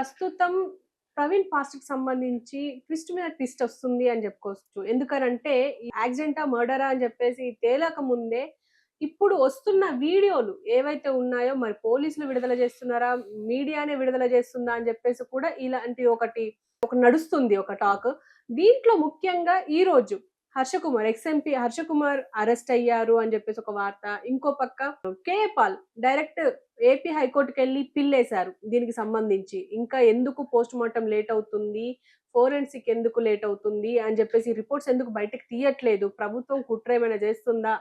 ప్రస్తుతం ప్రవీణ్ పాస్ట్కి సంబంధించి ట్విస్ట్ మీద ట్విస్ట్ వస్తుంది అని చెప్పుకోవచ్చు. ఎందుకనంటే యాక్సిడెంటా మర్డరా అని చెప్పేసి తేలక ముందే ఇప్పుడు వస్తున్న వీడియోలు ఏవైతే ఉన్నాయో మరి పోలీసులు విడుదల చేస్తున్నారా మీడియానే విడుదల చేస్తుందా అని చెప్పేసి కూడా ఇలాంటి ఒకటి ఒక నడుస్తుంది ఒక టాక్ దీంట్లో ముఖ్యంగా ఈ రోజు హర్షకుమార్ ఎక్స్ఎంపీ హర్షకుమార్ అరెస్ట్ అయ్యారు అని చెప్పేసి ఒక వార్త. ఇంకో పక్క కే పాల్ డైరెక్ట్ ఏపీ హైకోర్టుకి వెళ్ళి పిల్లేశారు దీనికి సంబంధించి. ఇంకా ఎందుకు పోస్ట్ మార్టం లేట్ అవుతుంది? ఫోరెన్సిక్ ఎందుకు లేట్ అవుతుంది? అని చెప్పేసి రిపోర్ట్స్ ఎందుకు బయటకు తీయట్లేదు? ప్రభుత్వం కుట్ర ఏమైనా చేస్తుందా?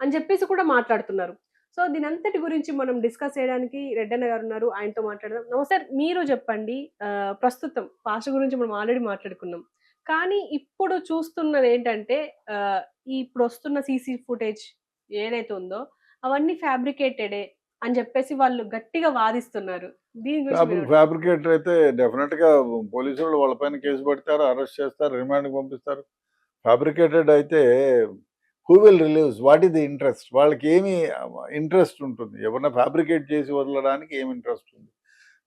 అని చెప్పేసి కూడా మాట్లాడుతున్నారు. సో దీని అంతటి గురించి మనం డిస్కస్ చేయడానికి రెడ్డన్న గారు ఉన్నారు. ఆయనతో మాట్లాడదాం. నమస్తే మీరు చెప్పండి. ప్రస్తుతం పాస్ట్ గురించి మనం ఆల్రెడీ మాట్లాడుకున్నాం. కానీ ఇప్పుడు చూస్తున్నది ఏంటంటే ఇప్పుడు వస్తున్న సీసీ ఫుటేజ్ ఏదైతే ఉందో అవన్నీ ఫ్యాబ్రికేటెడే అని చెప్పేసి వాళ్ళు గట్టిగా వాదిస్తున్నారు. దీని గురించి? ఫ్యాబ్రికేటర్ అయితే డెఫినెట్గా పోలీసులు వాళ్ళపైన కేసు పెడతారు అరెస్ట్ చేస్తారు రిమాండ్ పంపిస్తారు. ఫ్యాబ్రికేటెడ్ అయితే who will relieves what is the interest? వాళ్ళకి ఏమి ఇంట్రెస్ట్ ఉంటుంది. ఎవరన్నా ఫ్యాబ్రికేట్ చేసి వదలడానికి ఏమి ఇంట్రెస్ట్ ఉంది?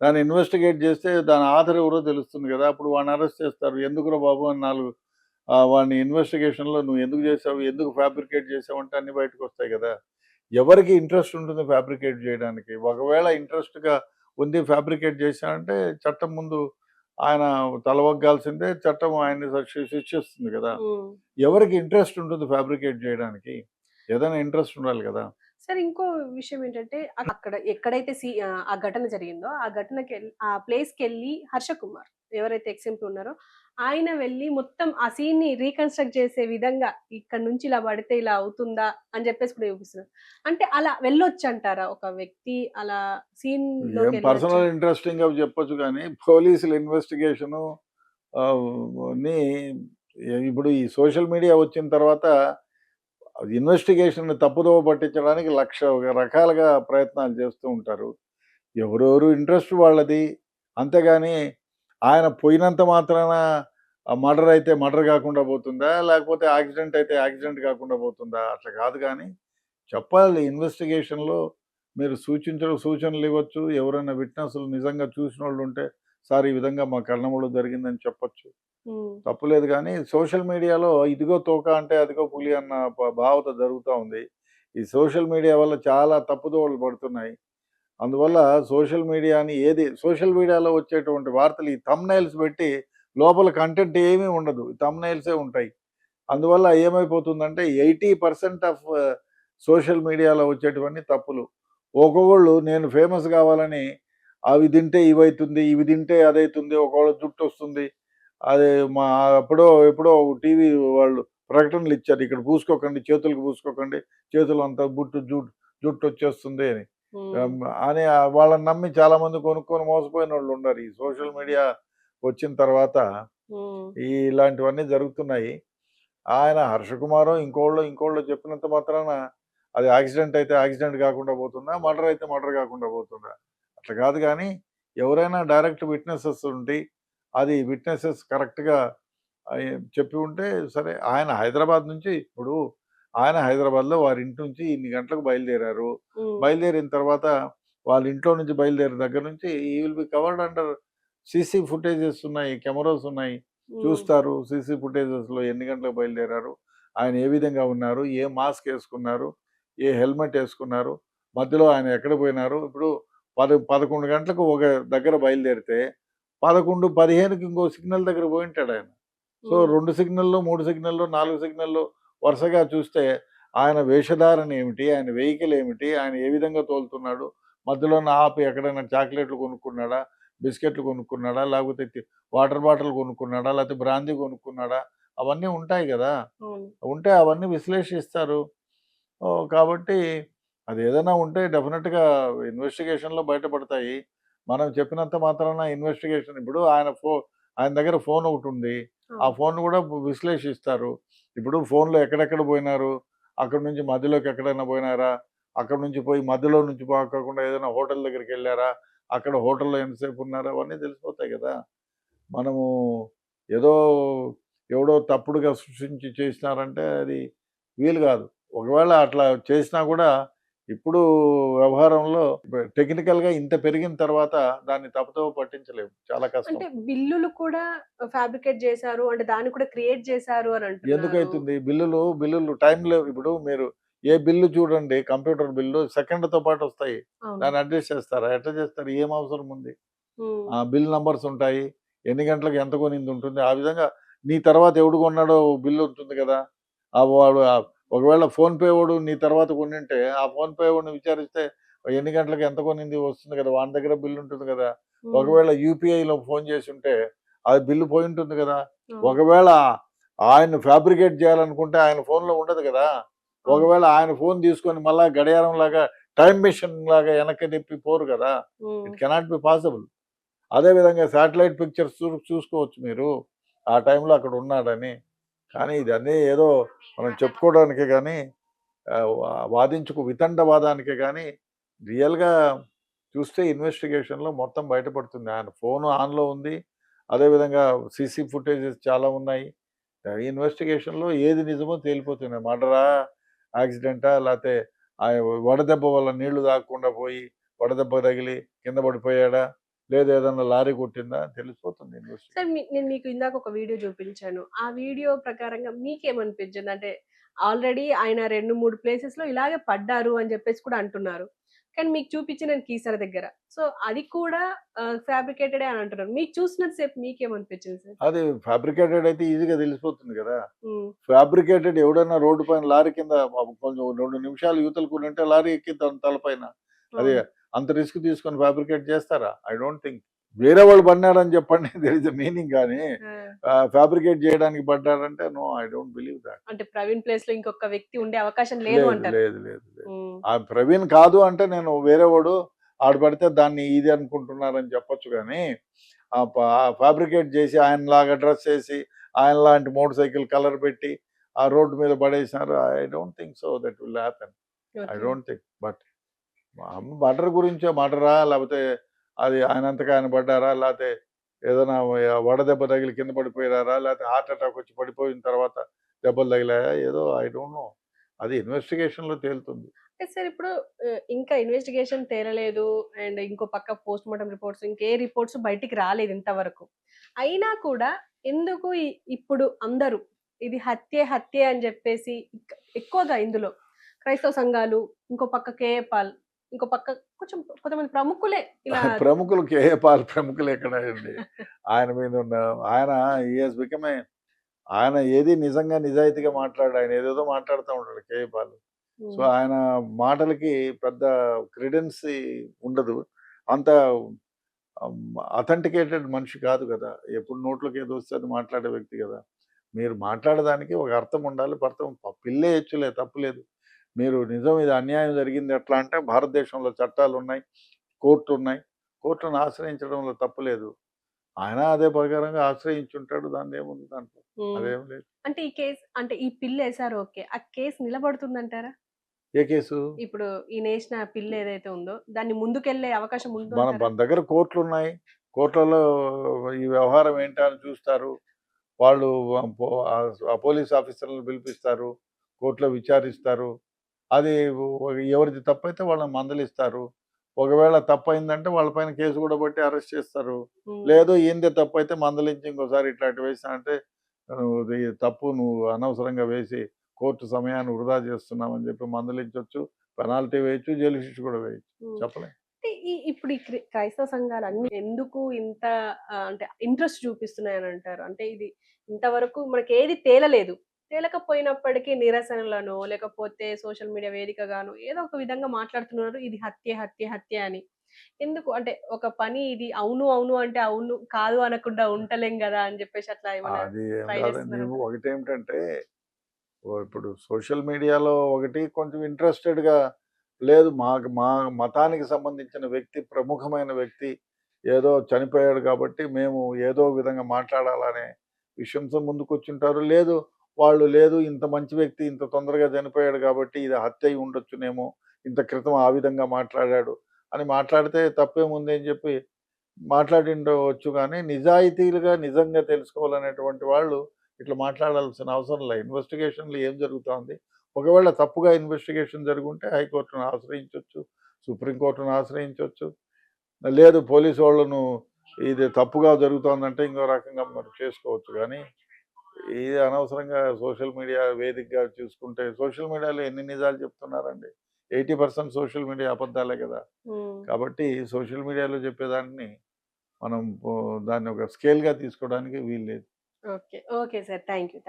దాన్ని ఇన్వెస్టిగేట్ చేస్తే దాని ఆధార్ ఎవరో తెలుస్తుంది కదా. అప్పుడు వాడిని అరెస్ట్ చేస్తారు. ఎందుకురా బాబు అని నాలుగు వాడిని ఇన్వెస్టిగేషన్లో నువ్వు ఎందుకు చేసావు ఎందుకు ఫ్యాబ్రికేట్ చేసావు అంటే అన్ని బయటకు వస్తాయి కదా. ఎవరికి ఇంట్రెస్ట్ ఉంటుంది ఫ్యాబ్రికేట్ చేయడానికి? ఒకవేళ ఇంట్రెస్ట్గా ఉంది ఫ్యాబ్రికేట్ చేశానంటే చట్టం ముందు ఆయన తలవగ్గాల్సిందే చట్టం ఆయన్ని శిక్ష- శిక్షిస్తుంది కదా. ఎవరికి ఇంట్రెస్ట్ ఉంటుంది ఫ్యాబ్రికేట్ చేయడానికి? ఏదైనా ఇంట్రెస్ట్ ఉండాలి కదా. సరే ఇంకో విషయం ఏంటంటే అక్కడ ఎక్కడైతే సి ఆ, ఘటన జరిగిందో ఆ ఘటనకి వెళ్ళి- ఆ ప్లేస్కి వెళ్ళి హర్ష కుమార్ ఎవరైతే ఎక్స్ఎంపీ ఉన్నారో ఆయన వెళ్ళి మొత్తం ఆ సీన్ని రీకన్స్ట్రక్ట్ చేసే విధంగా ఇక్కడ నుంచి ఇలా పడితే ఇలా అవుతుందా అని చెప్పేసి కూడా చూపిస్తున్నారు. అంటే అలా వెళ్ళొచ్చు అంటారా ఒక వ్యక్తి? అలా సీన్ పర్సనల్ ఇంట్రెస్టింగ్ అవి చెప్పొచ్చు కానీ పోలీసుల ఇన్వెస్టిగేషన్ని ఇప్పుడు ఈ సోషల్ మీడియా వచ్చిన తర్వాత ఇన్వెస్టిగేషన్ తప్పుదోవ పట్టించడానికి లక్ష రకాలుగా ప్రయత్నాలు చేస్తూ ఉంటారు. ఎవరెవరు ఇంట్రెస్ట్ వాళ్ళది. అంతేగాని ఆయన పోయినంత మాత్రాన మర్డర్ అయితే మర్డర్ కాకుండా పోతుందా? లేకపోతే యాక్సిడెంట్ అయితే యాక్సిడెంట్ కాకుండా పోతుందా? అట్లా కాదు కానీ చెప్పాలి ఇన్వెస్టిగేషన్లో మీరు సూచించడం సూచనలు ఇవ్వచ్చు. ఎవరైనా విట్నెస్లు నిజంగా చూసిన వాళ్ళు ఉంటే సార్ ఈ విధంగా మా కర్ణములు జరిగిందని చెప్పచ్చు. తప్పులేదు కానీ సోషల్ మీడియాలో ఇదిగో తోక అంటే అదిగో పులి అన్న భావత జరుగుతూ ఉంది. ఈ సోషల్ మీడియా వల్ల చాలా తప్పుదోవలు పడుతున్నాయి. అందువల్ల సోషల్ మీడియాని ఏది సోషల్ మీడియాలో వచ్చేటువంటి వార్తలు ఈ తమ్నైల్స్ పెట్టి లోపల కంటెంట్ ఏమీ ఉండదు. తమ్నైల్సే ఉంటాయి. అందువల్ల ఏమైపోతుందంటే ఎయిటీ పర్సెంట్ ఆఫ్ సోషల్ మీడియాలో వచ్చేటువంటి తప్పులు. ఒక్కొక్కళ్ళు నేను ఫేమస్ కావాలని అవి తింటే ఇవైతుంది ఇవి తింటే అదైతుంది ఒకవేళ జుట్టు వస్తుంది అదే మా అప్పుడో ఎప్పుడో టీవీ వాళ్ళు ప్రకటనలు ఇచ్చారు. ఇక్కడ పూసుకోకండి చేతులకు పూసుకోకండి చేతులు అంతా బుట్టు జుట్టు జుట్టు వచ్చేస్తుంది అని అని వాళ్ళని నమ్మి చాలా మంది కొనుక్కొని మోసపోయిన వాళ్ళు ఉన్నారు. ఈ సోషల్ మీడియా వచ్చిన తర్వాత ఈ ఇలాంటివన్నీ జరుగుతున్నాయి. ఆయన హర్షకుమారో ఇంకోళ్ళు ఇంకోళ్ళు చెప్పినంత మాత్రాన అది యాక్సిడెంట్ అయితే యాక్సిడెంట్ కాకుండా పోతుందా? మర్డర్ అయితే మర్డర్ కాకుండా పోతుందా? అట్లా కాదు కానీ ఎవరైనా డైరెక్ట్ విట్నెసెస్ ఉండి అది విట్నెసెస్ కరెక్ట్గా చెప్పి ఉంటే సరే ఆయన హైదరాబాద్ నుంచి ఇప్పుడు ఆయన హైదరాబాద్లో వారి ఇంటి నుంచి ఇన్ని గంటలకు బయలుదేరారు. బయలుదేరిన తర్వాత వాళ్ళ ఇంట్లో నుంచి బయలుదేరిన దగ్గర నుంచి ఈ will be covered under CC footages ఉన్నాయి కెమెరాస్ ఉన్నాయి చూస్తారు సీసీ ఫుటేజెస్లో ఎన్ని గంటలకు బయలుదేరారు ఆయన ఏ విధంగా ఉన్నారు ఏ మాస్క్ వేసుకున్నారు ఏ హెల్మెట్ వేసుకున్నారు మధ్యలో ఆయన ఎక్కడ పోయినారు? ఇప్పుడు పద పదకొండు గంటలకు ఒక దగ్గర బయలుదేరితే పదకొండు పదిహేనుకి ఇంకో సిగ్నల్ దగ్గర పోయి ఉంటాడు ఆయన. సో రెండు సిగ్నల్లో మూడు సిగ్నల్లో నాలుగు సిగ్నల్లో వరుసగా చూస్తే ఆయన వేషధారణ ఏమిటి? ఆయన వెహికల్ ఏమిటి? ఆయన ఏ విధంగా తోలుతున్నాడు? మధ్యలో ఆపి ఎక్కడైనా చాక్లెట్లు కొనుక్కున్నాడా? బిస్కెట్లు కొనుక్కున్నాడా? లేకపోతే వాటర్ బాటిల్ కొనుక్కున్నాడా? లేకపోతే బ్రాందీ కొనుక్కున్నాడా? అవన్నీ ఉంటాయి కదా. ఉంటే అవన్నీ విశ్లేషిస్తారు. కాబట్టి అది ఏదైనా ఉంటే డెఫినెట్గా ఇన్వెస్టిగేషన్లో బయటపడతాయి. మనం చెప్పినంత మాత్రాన ఇన్వెస్టిగేషన్ ఇప్పుడు ఆయన ఫో ఆయన దగ్గర ఫోన్ ఒకటి ఉంది ఆ ఫోన్ కూడా విశ్లేషిస్తారు. ఇప్పుడు ఫోన్లో ఎక్కడెక్కడ పోయినారు? అక్కడ నుంచి మధ్యలోకి ఎక్కడైనా పోయినారా? అక్కడ నుంచి పోయి మధ్యలో నుంచి పోకుండా ఏదైనా హోటల్ దగ్గరికి వెళ్ళారా? అక్కడ హోటల్లో ఎంతసేపు ఉన్నారా? అవన్నీ తెలిసిపోతాయి కదా. మనము ఏదో ఎవడో తప్పుడుగా సృష్టించి చేసినారంటే అది వీలు కాదు. ఒకవేళ అట్లా చేసినా కూడా ఇప్పుడు వ్యవహారంలో టెక్నికల్గా ఇంత పెరిగిన తర్వాత దాన్ని తప్పుతో పట్టించలేము. చాలా కష్టం. అంటే బిల్లులు కూడా ఫ్యాబ్రికేట్ చేశారు. అంటే దాన్ని కూడా క్రియేట్ చేశారు అని అంటున్నారు. ఎందుకైతుంది? బిల్లులు బిల్లులు టైం లేవు. ఇప్పుడు మీరు ఏ బిల్లు చూడండి కంప్యూటర్ బిల్లు సెకండ్తో పాటు వస్తాయి. దాన్ని అడ్జస్ట్ చేస్తారా? ఎట్లా చేస్తారు. ఏం అవసరం ఉంది. ఆ బిల్ నంబర్స్ ఉంటాయి. ఎన్ని గంటలకు ఎంత కొనింది ఉంటుంది? ఆ విధంగా నీ తర్వాత ఎవడు కొన్నాడో బిల్లు ఉంటుంది కదా? ఆ వాడు ఒకవేళ ఫోన్ పే వాడు నీ తర్వాత కొనింటే ఆ ఫోన్ పే వాడిని విచారిస్తే ఎన్ని గంటలకు ఎంత కొనింది వస్తుంది కదా వాని దగ్గర బిల్లు ఉంటుంది కదా. ఒకవేళ యూపీఐలో ఫోన్ చేసి ఉంటే అది బిల్లు పోయి ఉంటుంది కదా. ఒకవేళ ఆయన ఫ్యాబ్రికేట్ చేయాలనుకుంటే ఆయన ఫోన్లో ఉండదు కదా. ఒకవేళ ఆయన ఫోన్ తీసుకొని మళ్ళా గడియారం లాగా టైం మిషన్ లాగా వెనక్కి తిప్పి పోరు కదా. ఇట్ కెనాట్ బి పాసిబుల్ అదేవిధంగా శాటిలైట్ పిక్చర్స్ చూ చూసుకోవచ్చు మీరు. ఆ టైంలో అక్కడ ఉన్నాడని. కానీ ఇది అన్నీ ఏదో మనం చెప్పుకోవడానికే కానీ వాదించుకు వితండవాదానికే కానీ రియల్గా చూస్తే ఇన్వెస్టిగేషన్లో మొత్తం బయటపడుతుంది. ఆయన ఫోన్ ఆన్లో ఉంది. అదేవిధంగా సీసీ ఫుటేజెస్ చాలా ఉన్నాయి. ఇన్వెస్టిగేషన్లో ఏది నిజమో తేలిపోతుంది. మర్డరా యాక్సిడెంటా లేకపోతే ఆ వడదెబ్బ వల్ల నీళ్ళు తాగకుండా పోయి వడదెబ్బ తగిలి కింద పడిపోయాడా? లేదా ఏదన్నా లారీ కొట్టిందా తెలిసిపోతుంది సార్ నేను మీకు ఇందాక ఒక వీడియో చూపించాను. ఆ వీడియో ప్రకారంగా మీకేమనిపించింది? అంటే ఆల్రెడీ ఆయన రెండు మూడు ప్లేసెస్లో ఇలాగే పడ్డారు అని చెప్పేసి కూడా అంటున్నారు. కానీ మీకు చూపించిన కీసర దగ్గర. సో అది కూడా ఫ్యాబ్రికేటెడ్ అని అంటున్నారు. మీకు చూసినంత సేపు మీకేమనిపించింది సార్? అది ఫ్యాబ్రికేటెడ్ అయితే ఈజీగా తెలిసిపోతుంది కదా. ఫ్యాబ్రికేటెడ్ ఎవడన్నా రోడ్డు పైన లారీ కింద కొంచెం రెండు నిమిషాలు యువతలు ఉంటే లారీ ఎక్కి తన తలపైన అది. అంత రిస్క్ తీసుకొని ఫ్యాబ్రికేట్ చేస్తారా? I don't think. వేరే వాళ్ళు పడినారని చెప్పండి దెర్ ఇస్ మీనింగ్ కానీ ఫ్యాబ్రికేట్ చేయడానికి పడ్డారంటే no I don't believe that. అంటే ప్రవీణ్ ప్లేస్లో ఇంకొక వ్యక్తి ఉండే అవకాశం లేదు లేదు లేదు ఆ ప్రవీణ్ కాదు అంటే నేను వేరే వాడు ఆడ పడితే దాన్ని ఇది అనుకుంటున్నారని చెప్పొచ్చు కానీ ఆ ఫ్యాబ్రికేట్ చేసి ఆయన లాగా డ్రెస్ చేసి ఆయన లాంటి మోటార్ సైకిల్ కలర్ పెట్టి ఆ రోడ్డు మీద పడేసినారు I don't think so that will happen. I. Don't think but murder గురించే మర్డరా లేకపోతే అది ఆయనంతగా ఆయన పడ్డారా? లేకపోతే ఏదైనా వడదెబ్బ తగిలి కింద పడిపోయారా? లేకపోతే హార్ట్ అటాక్ వచ్చి పడిపోయిన తర్వాత దెబ్బలు తగిలాయా? ఏదో ఐ డోంట్ నో. అది ఇన్వెస్టిగేషన్లో తేలుతుంది సార్ ఇప్పుడు ఇంకా ఇన్వెస్టిగేషన్ తేలలేదు అండ్ ఇంకో పక్క పోస్ట్ మార్టం రిపోర్ట్స్ ఇంకే రిపోర్ట్స్ బయటికి రాలేదు ఇంతవరకు. అయినా కూడా ఎందుకు ఇప్పుడు అందరూ ఇది హత్యే హత్యే అని చెప్పేసి ఎక్కువగా ఇందులో క్రైస్తవ సంఘాలు ఇంకో పక్క కేఏ పాల్ ఇంకో పక్క కొంచెం కొంతమంది ప్రముఖులే ఇలా ప్రముఖులు కే పాల్ ప్రముఖులు ఎక్కడ అండి ఆయన మీద ఉన్న ఆయన ఈఎస్ బికమే ఆయన ఏది నిజంగా నిజాయితీగా మాట్లాడు ఆయన ఏదేదో మాట్లాడుతూ ఉంటాడు కే పాల్. సో ఆయన మాటలకి పెద్ద క్రెడెన్స్ ఉండదు. అంత అథెంటికేటెడ్ మనిషి కాదు కదా. ఎప్పుడు నోట్లోకి ఏదో వస్తే అది మాట్లాడే వ్యక్తి కదా. మీరు మాట్లాడడానికి ఒక అర్థం ఉండాలి అర్థం పిల్లే హెచ్చులే తప్పులేదు మీరు నిజం ఇది అన్యాయం జరిగింది ఎట్లా అంటే భారతదేశంలో చట్టాలు ఉన్నాయి కోర్టు ఉన్నాయి కోర్టును ఆశ్రయించడంలో తప్పులేదు ఆయన అదే ప్రకారంగా ఆశ్రయించుంటాడు దాన్ని ఏముంది దాంట్లో. అదేం లేదు. అంటే ఈ కేసు అంటే ఈ పిల్ల వేసారు ఓకే. ఆ కేసు నిలబడుతుందంటారా? ఏ కేసు? ఇప్పుడు ఈ నేసిన పిల్ల ఏదైతే ఉందో దాన్ని ముందుకెళ్ళే అవకాశం ఉందో మన మన దగ్గర కోర్టులు ఉన్నాయి కోర్టులలో ఈ వ్యవహారం ఏంటా అని చూస్తారు. వాళ్ళు పోలీస్ ఆఫీసర్లను పిలిపిస్తారు. కోర్టులో విచారిస్తారు. అది ఎవరిది తప్పైతే వాళ్ళని మందలిస్తారు. ఒకవేళ తప్పైందంటే వాళ్ళపైన కేసు కూడా బట్టి అరెస్ట్ చేస్తారు. లేదు ఏందే తప్పు అయితే మందలించి ఇంకోసారి ఇట్లాంటి వేసినా అంటే తప్పు నువ్వు అనవసరంగా వేసి కోర్టు సమయాన్ని వృధా చేస్తున్నామని చెప్పి మందలించవచ్చు పెనాల్టీ వేయచ్చు జైలు శిక్ష కూడా వేయచ్చు. చెప్పలేం. అంటే ఈ ఇప్పుడు ఈ క్రి- క్రైస్తవ సంఘాలు అన్ని ఎందుకు ఇంత అంటే ఇంట్రెస్ట్ చూపిస్తున్నాయని అంటారు? అంటే ఇది ఇంతవరకు మనకి ఏది తేలలేదు. తేలకపోయినప్పటికీ నిరసనలను లేకపోతే సోషల్ మీడియా వేదికగాను ఏదో ఒక విధంగా మాట్లాడుతున్నారు ఇది హత్య హత్య హత్య అని. ఎందుకు? అంటే ఒక పని ఇది అవును అవును అంటే అవును కాదు అనకుండా ఉంటలేం కదా అని చెప్పేసి అట్లా ఏమన్నా అది ఏం try కాదండి చేస్తున్నారా? ఒకటేమిటంటే ఓ ఇప్పుడు సోషల్ మీడియాలో ఒకటి కొంచెం ఇంట్రెస్టెడ్గా లేదు. మా మా మతానికి సంబంధించిన వ్యక్తి ప్రముఖమైన వ్యక్తి ఏదో చనిపోయాడు కాబట్టి మేము ఏదో విధంగా మాట్లాడాలనే విషయంతో ముందుకు వచ్చింటారు లేదు వాళ్ళు లేదు ఇంత మంచి వ్యక్తి ఇంత తొందరగా చనిపోయాడు కాబట్టి ఇది హత్య అయి ఉండొచ్చునేమో ఇంత క్రితం ఆ విధంగా మాట్లాడాడు అని మాట్లాడితే తప్పేముంది అని చెప్పి మాట్లాడిండవచ్చు కానీ నిజాయితీలుగా నిజంగా తెలుసుకోవాలనేటువంటి వాళ్ళు ఇట్లా మాట్లాడాల్సిన అవసరం లేదు ఇన్వెస్టిగేషన్లో ఏం జరుగుతోంది? ఒకవేళ తప్పుగా ఇన్వెస్టిగేషన్ జరుగుంటే హైకోర్టును ఆశ్రయించవచ్చు సుప్రీంకోర్టును ఆశ్రయించవచ్చు లేదు పోలీసు వాళ్ళను ఇది తప్పుగా జరుగుతోందంటే ఇంకో రకంగా మరి చేసుకోవచ్చు కానీ ఇది అనవసరంగా సోషల్ మీడియా వేదికగా చూసుకుంటే సోషల్ మీడియాలో ఎన్ని నిజాలు చెప్తున్నారండి? ఎయిటీ పర్సెంట్ సోషల్ మీడియా అబద్ధాలే కదా. కాబట్టి సోషల్ మీడియాలో చెప్పేదాన్ని మనం దాన్ని ఒక స్కేల్గా తీసుకోవడానికి వీల్లేదు. Okay. Okay sir. Thank you